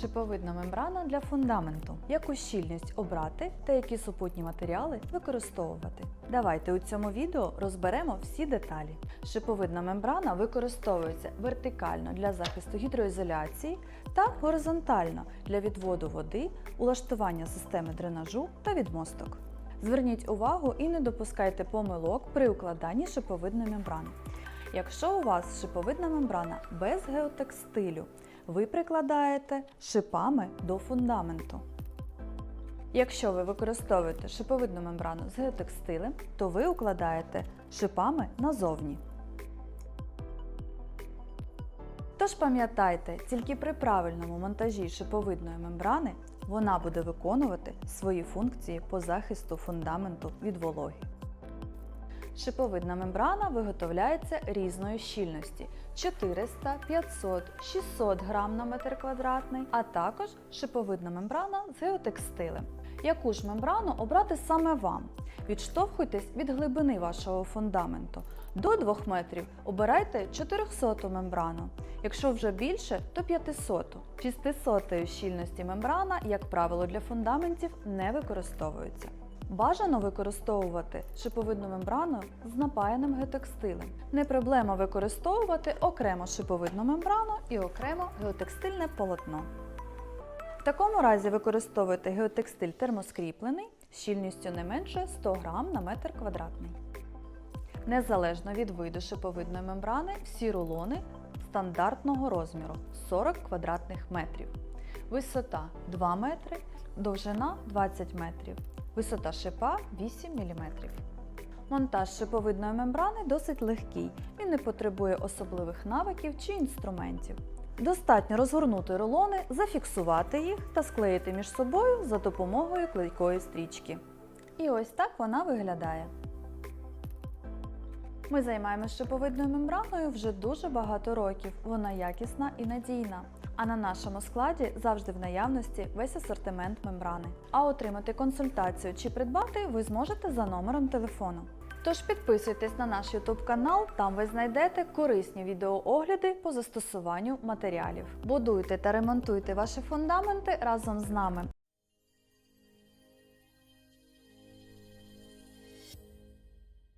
Шиповидна мембрана для фундаменту. Яку щільність обрати та які супутні матеріали використовувати. Давайте у цьому відео розберемо всі деталі. Шиповидна мембрана використовується вертикально для захисту гідроізоляції та горизонтально для відводу води, улаштування системи дренажу та відмосток. Зверніть увагу і не допускайте помилок при укладанні шиповидної мембрани. Якщо у вас шиповидна мембрана без геотекстилю, ви прикладаєте шипами до фундаменту. Якщо ви використовуєте шиповидну мембрану з геотекстилем, то ви укладаєте шипами назовні. Тож пам'ятайте, тільки при правильному монтажі шиповидної мембрани вона буде виконувати свої функції по захисту фундаменту від вологи. Шиповидна мембрана виготовляється різної щільності 400, 500, 600 грам на метр квадратний, а також шиповидна мембрана з геотекстилем. Яку ж мембрану обрати саме вам? Відштовхуйтесь від глибини вашого фундаменту. До 2 метрів обирайте 400 мембрану. Якщо вже більше, то 500. 600 щільності мембрана, як правило, для фундаментів не використовується. Бажано використовувати шиповидну мембрану з напаяним геотекстилем. Не проблема використовувати окремо шиповидну мембрану і окремо геотекстильне полотно. В такому разі використовуйте геотекстиль термоскріплений щільністю не менше 100 г на метр квадратний. Незалежно від виду шиповидної мембрани, всі рулони стандартного розміру 40 квадратних метрів. Висота 2 метри, довжина 20 метрів. Висота шипа 8 мм. Монтаж шиповидної мембрани досить легкий. Він не потребує особливих навиків чи інструментів. Достатньо розгорнути рулони, зафіксувати їх та склеїти між собою за допомогою клейкої стрічки. І ось так вона виглядає. Ми займаємося шиповидною мембраною вже дуже багато років. Вона якісна і надійна. А на нашому складі завжди в наявності весь асортимент мембрани. А отримати консультацію чи придбати ви зможете за номером телефону. Тож підписуйтесь на наш YouTube канал, там ви знайдете корисні відеоогляди по застосуванню матеріалів. Будуйте та ремонтуйте ваші фундаменти разом з нами.